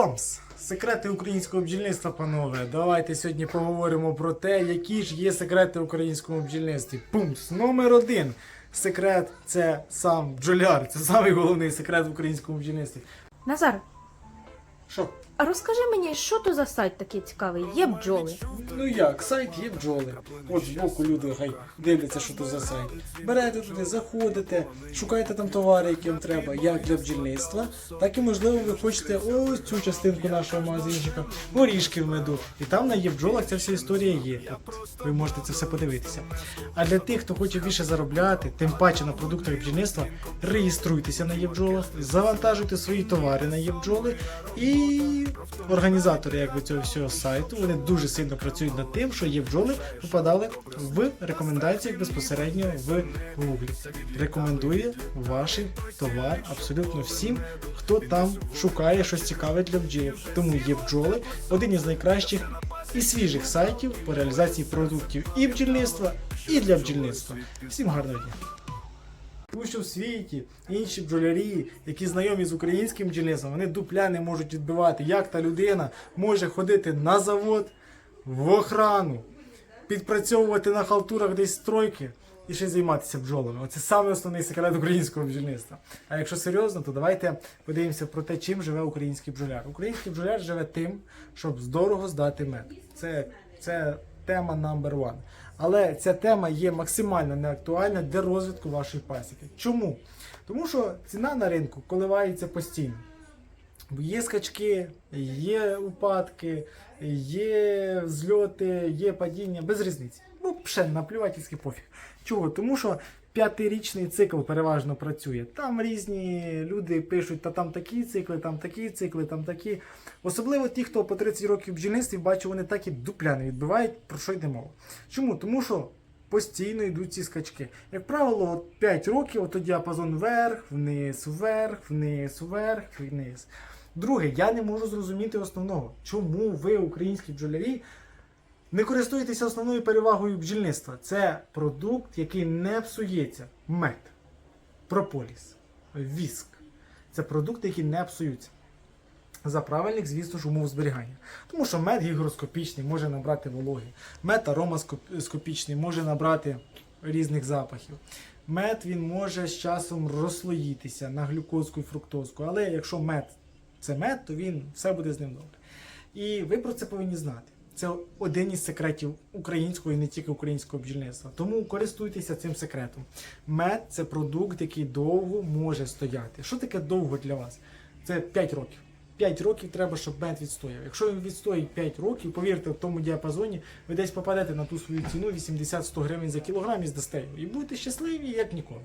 Памс! Секрети українського бджільництва, панове. Давайте сьогодні поговоримо про те, які ж є секрети в українському бджільництві. Пумс! Номер один. Секрет це сам бджоляр. Це самий головний секрет в українському бджільництві. Назар, Що? А розкажи мені, що то за сайт такий цікавий? Є бджоли. Ну як, сайт є бджоли. От збоку люди хай дивляться, що то за сайт. Берете туди, заходите, шукаєте там товари, які вам треба, як для бджільництва, так і можливо ви хочете ось цю частинку нашого магазинчика, горішки в меду. І там на є ця вся історія є. От ви можете це все подивитися. А для тих, хто хоче більше заробляти, тим паче на продуктах бджільництва, реєструйтеся на єбджолах, завантажуйте свої товари на єбджоли і організатори якби, цього всього сайту вони дуже сильно працюють над тим, що є бджоли попадали в рекомендаціях безпосередньо в Google. Рекомендує ваш товар абсолютно всім, хто там шукає щось цікаве для бджіл. Тому є бджоли один із найкращих і свіжих сайтів по реалізації продуктів і бджільництва, і для бджільництва. Всім гарного дня! Тому що в світі інші бджолярі, які знайомі з українським бджільництвом, вони дупля не можуть відбивати, як та людина може ходити на завод, в охрану, підпрацьовувати на халтурах десь стройки і ще займатися бджолами. Оце саме основний секрет українського бджільництва. А якщо серйозно, то давайте подивимося про те, чим живе український бджоляр. Український бджоляр живе тим, щоб здорово здати мед. Це, це тема number one. Але ця тема є максимально неактуальна для розвитку вашої пасіки. Чому? Тому що ціна на ринку коливається постійно. Є скачки, є упадки, є зльоти, є падіння, без різниці. Ну, пше, наплювательський пофіг. Чого? Тому що п'ятирічний цикл переважно працює. Там різні люди пишуть, та там такі цикли, там такі цикли, там такі. Особливо ті, хто по 30 років в бджільництві, бачу, вони так і дупля не відбивають, про що йде мова. Чому? Тому що постійно йдуть ці скачки. Як правило, от 5 років, от діапазон вверх, вниз, вверх, вниз, вверх, вниз. Друге, я не можу зрозуміти основного, чому ви, українські бджолярі, не користуєтеся основною перевагою бджільництва. Це продукт, який не псується. Мед, прополіс, віск. Це продукти, які не псуються. За правильних, звісно ж, умов зберігання. Тому що мед гігроскопічний може набрати вологи. Мед аромаскопічний може набрати різних запахів. Мед він може з часом розслоїтися на глюкозку і фруктозку. Але якщо мед це мед, то він все буде з ним добре. І ви про це повинні знати. Це один із секретів українського і не тільки українського бджільництва. Тому користуйтеся цим секретом. Мед це продукт, який довго може стояти. Що таке довго для вас? Це 5 років. 5 років треба, щоб мед відстояв. Якщо він відстоїть 5 років, повірте, в тому діапазоні ви десь попадете на ту свою ціну 80-100 гривень за кілограм і здасте. І будете щасливі, як ніколи.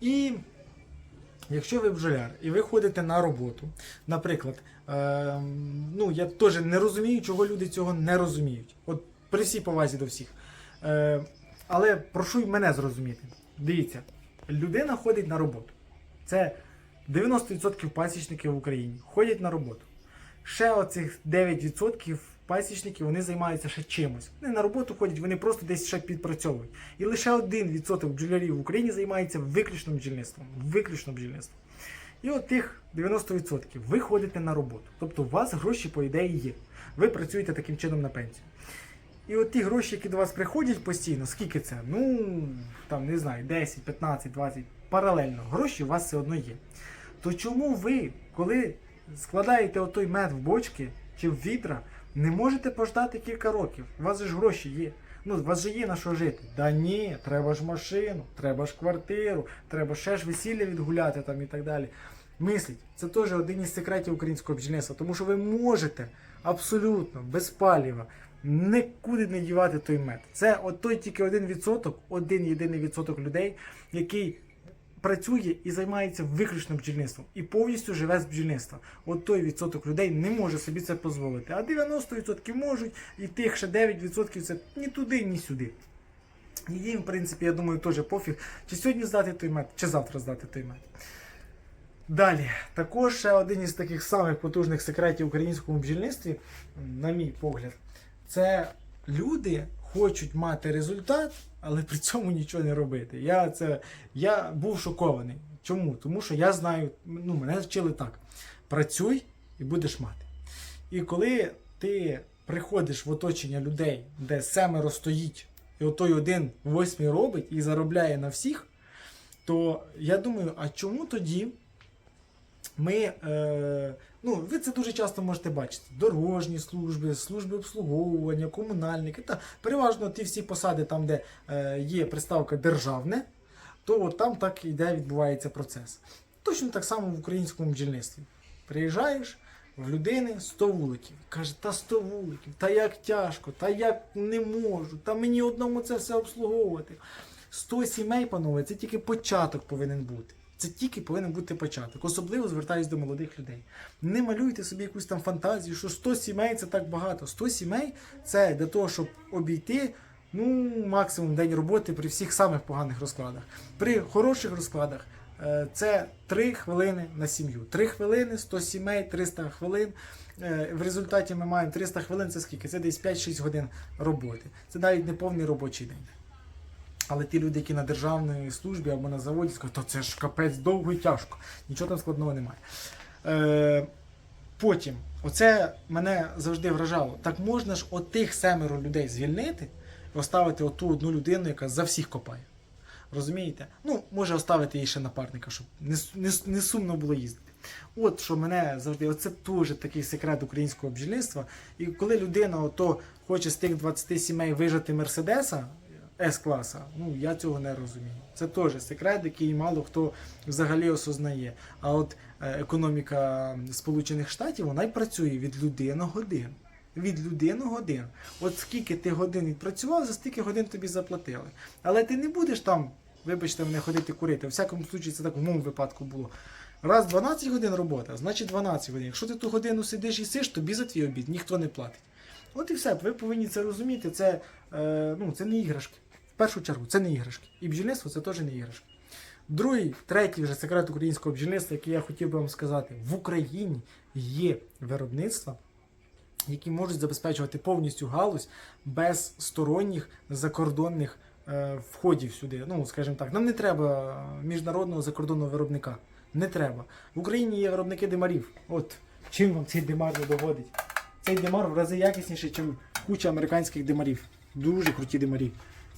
І Якщо ви бджоляр і ви ходите на роботу, наприклад, е, ну я теж не розумію, чого люди цього не розуміють. От при всій повазі до всіх. Е, але прошу й мене зрозуміти. Дивіться, людина ходить на роботу. Це 90% пасічників в Україні ходять на роботу. Ще оцих 9% пасічників вони займаються ще чимось. Вони на роботу ходять, вони просто десь ще підпрацьовують. І лише 1% бджолярів в Україні займається виключно бджільництвом. Виключно бджільництвом. І от тих 90% ви ходите на роботу. Тобто у вас гроші, по ідеї, є. Ви працюєте таким чином на пенсію. І от ті гроші, які до вас приходять постійно, скільки це? Ну, там, не знаю, 10, 15, 20, паралельно. Гроші у вас все одно є. То чому ви, коли складаєте отой мед в бочки чи в відра, не можете пождати кілька років? У вас же ж гроші є. Ну, у вас же є на що жити. Да ні, треба ж машину, треба ж квартиру, треба ще ж весілля відгуляти там і так далі. Мисліть, це теж один із секретів українського бджільництва, тому що ви можете абсолютно без паліва нікуди не дівати той мед. Це от той тільки один відсоток, один єдиний відсоток людей, який працює і займається виключно бджільництвом і повністю живе з бджільництва. От той відсоток людей не може собі це дозволити. А 90% можуть, і тих ще 9% це ні туди, ні сюди. І їм, в принципі, я думаю, теж пофіг, чи сьогодні здати той мед, чи завтра здати той мед. Далі, також ще один із таких самих потужних секретів в українському бджільництві, на мій погляд, це люди хочуть мати результат, але при цьому нічого не робити. Я, це, я був шокований. Чому? Тому що я знаю, ну, мене вчили так: працюй і будеш мати. І коли ти приходиш в оточення людей, де семеро стоїть, і отой один восьмий робить і заробляє на всіх, то я думаю, а чому тоді ми, е, ну, ви це дуже часто можете бачити: дорожні служби, служби обслуговування, комунальники, та переважно ті всі посади, там, де е, є приставка державне, то от там так іде, відбувається процес. Точно так само в українському бджільництві. Приїжджаєш в людини 100 вуликів. Каже, та 100 вуликів, та як тяжко, та як не можу, та мені одному це все обслуговувати. 100 сімей, панове, це тільки початок повинен бути. Це тільки повинен бути початок. Особливо звертаюсь до молодих людей. Не малюйте собі якусь там фантазію, що 100 сімей це так багато. 100 сімей це для того, щоб обійти ну, максимум день роботи при всіх самих поганих розкладах. При хороших розкладах е, це 3 хвилини на сім'ю. 3 хвилини, 100 сімей, 300 хвилин. Е, В результаті ми маємо 300 хвилин, це скільки? Це десь 5-6 годин роботи. Це навіть не повний робочий день. Але ті люди, які на державній службі або на заводі, скажуть, то це ж капець довго і тяжко. Нічого там складного немає. Е, потім, оце мене завжди вражало. Так можна ж отих семеро людей звільнити і оставити оту одну людину, яка за всіх копає. Розумієте? Ну, може оставити її ще напарника, щоб не, не, не сумно було їздити. От що мене завжди, оце теж такий секрет українського бджільництва. І коли людина ото хоче з тих 20 сімей вижити Мерседеса С-класа, ну я цього не розумію. Це теж секрет, який мало хто взагалі осознає. А от е, економіка Сполучених Штатів вона й працює від людини годин. Від людини годин. От скільки ти годин відпрацював, за стільки годин тобі заплатили. Але ти не будеш там, вибачте, мене ходити курити. У всякому случаї це так в моєму випадку було. Раз 12 годин робота, значить 12 годин. Якщо ти ту годину сидиш і сиш, тобі за твій обід ніхто не платить. От і все, ви повинні це розуміти. Це, е, ну, це не іграшки. В першу чергу, це не іграшки. І бджільництво це теж не іграшки. Другий, третій вже секрет українського бджільництва, який я хотів би вам сказати, в Україні є виробництва, які можуть забезпечувати повністю галузь без сторонніх закордонних е, входів сюди. Ну, скажімо так, нам не треба міжнародного закордонного виробника. Не треба. В Україні є виробники димарів. От чим вам цей димар не доводить? Цей димар в рази якісніший, ніж куча американських димарів. Дуже круті димарі.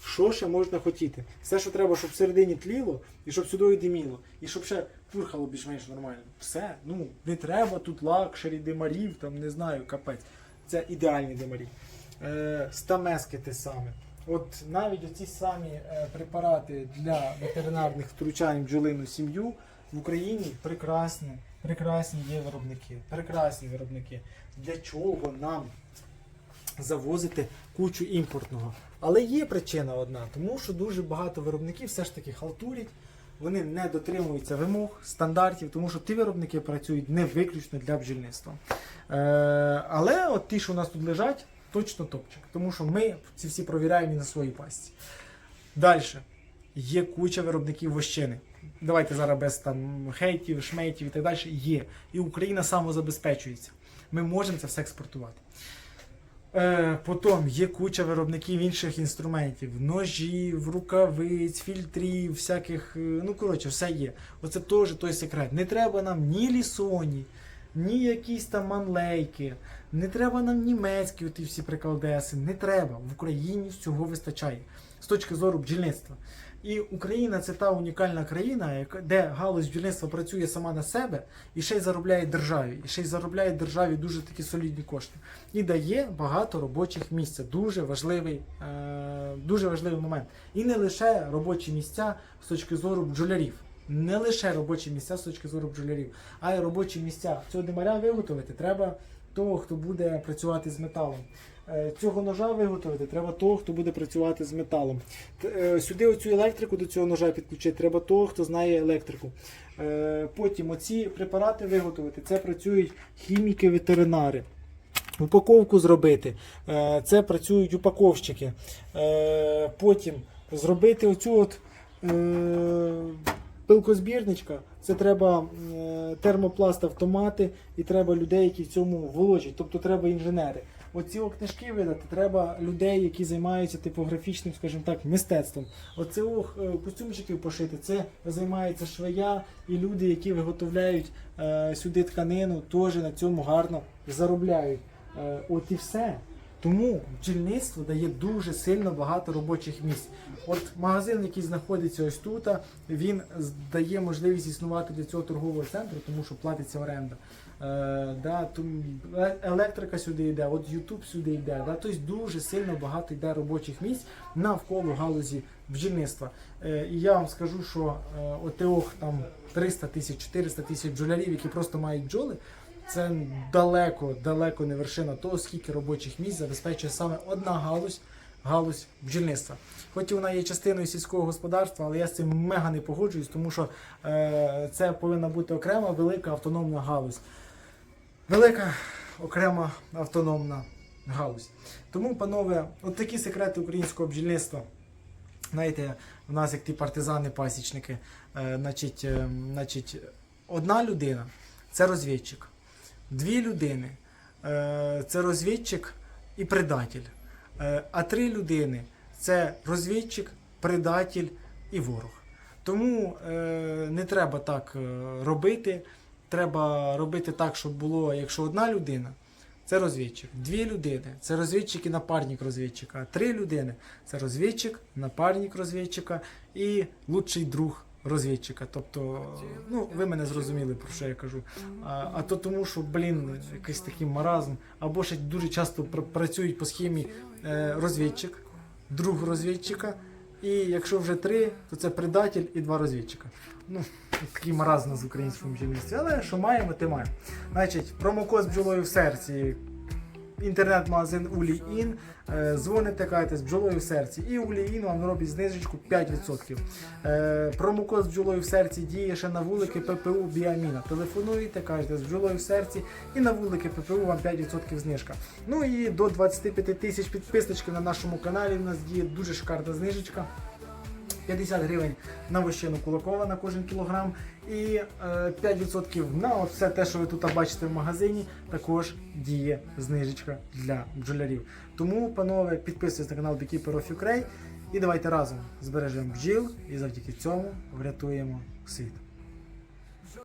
Що ще можна хотіти? Все, що треба, щоб всередині тліло, і щоб сюди диміло, і щоб ще пурхало більш-менш нормально. Все, ну не треба тут лакшері димарів, там не знаю, капець. Це ідеальні димарі. Е, стамески те саме. От навіть оці самі е, препарати для ветеринарних втручань бджолину сім'ю в Україні прекрасні, прекрасні є виробники. Прекрасні виробники. Для чого нам завозити кучу імпортного? Але є причина одна, тому що дуже багато виробників все ж таки халтурять. Вони не дотримуються вимог, стандартів, тому що ті виробники працюють не виключно для бджільництва. Е, але от ті, що у нас тут лежать, точно топчик, тому що ми ці всі провіряємо і на своїй пасті. Далі. Є куча виробників вощини. Давайте зараз без там хейтів, шмейтів і так далі. Є. І Україна самозабезпечується. Ми можемо це все експортувати. Е, потім є куча виробників інших інструментів: ножів, рукавиць, фільтрів, всяких. е, Ну, коротше, все є. Оце теж той секрет. Не треба нам ні лісоні, ні якісь там манлейки, не треба нам німецькі оті всі приколдеси. Не треба. В Україні всього вистачає з точки зору бджільництва. І Україна це та унікальна країна, де галузь бджільництва працює сама на себе і ще й заробляє державі, і ще й заробляє державі дуже такі солідні кошти. І дає багато робочих місць. Дуже важливий, е, дуже важливий момент. І не лише робочі місця з точки зору бджолярів. Не лише робочі місця з точки зору бджолярів, а й робочі місця. Цього димаря виготовити треба того, хто буде працювати з металом. Е, Цього ножа виготовити треба того, хто буде працювати з металом. Е, Сюди оцю електрику до цього ножа підключити, треба того, хто знає електрику. Е, Потім оці препарати виготовити. Це працюють хіміки-ветеринари. Упаковку зробити. Це працюють упаковщики. Потім зробити оцю от пилкозбірничка. Це треба термопласт автомати і треба людей, які в цьому володять. Тобто треба інженери. Оці книжки видати, треба людей, які займаються типографічним, скажімо так, мистецтвом. Оце е, костюмчиків пошити, це займається швея і люди, які виготовляють е, сюди тканину, теж на цьому гарно заробляють. Е, от і все. Тому бджільництво дає дуже сильно багато робочих місць. От магазин, який знаходиться ось тут, він дає можливість існувати для цього торгового центру, тому що платиться оренда. Е, да, е- електрика сюди йде, от Ютуб сюди йде. Да, тобто дуже сильно багато йде робочих місць навколо галузі бджільництва. Е, і я вам скажу, що е, ОТОХ там 300 тисяч, 400 тисяч бджолярів, які просто мають бджоли, це далеко, далеко не вершина того, скільки робочих місць забезпечує саме одна галузь, галузь бджільництва. Хоч і вона є частиною сільського господарства, але я з цим мега не погоджуюсь, тому що е, це повинна бути окрема велика автономна галузь. Велика окрема автономна галузь. Тому, панове, от такі секрети українського бджільництва. Знаєте, в нас як ті партизани-пасічники, е, значить, е, значить, одна людина це розвідчик, дві людини е, це розвідчик і предатель, е, а три людини це розвідчик, предатель і ворог. Тому е, не треба так робити. Треба робити так, щоб було, якщо одна людина, це розвідчик. Дві людини це розвідчик і напарник розвідчика. Три людини це розвідчик, напарник розвідчика і лучший друг розвідчика. Тобто, ну ви мене зрозуміли, про що я кажу. А, а то тому, що, блін, якийсь такий маразм, або ще дуже часто пр- працюють по схемі е, розвідчик, друг розвідчика. І якщо вже три, то це предатель і два розвідчика. Ну, такий маразм з українському бджільництві. Але що маємо, те маємо. Значить, промокод бджолою в серці. Інтернет-магазин Улій-Ін. Е, Дзвоните, кажете з бджолою в серці. І Улій-Ін вам робить знижечку 5%. Е, Промокод з бджолою в серці діє ще на вулики ППУ Біаміна. Телефонуєте, кажете з бджолою в серці, і на вулики ППУ вам 5% знижка. Ну і до 25 тисяч підписників на нашому каналі. У нас діє дуже шикарна знижечка. 50 гривень на вищину кулакова на кожен кілограм і е, 5% на все те, що ви тут бачите в магазині, також діє знижечка для бджолярів. Тому, панове, підписуйтесь на канал Beekeeper of Ukraine і давайте разом збережемо бджіл і завдяки цьому врятуємо світ.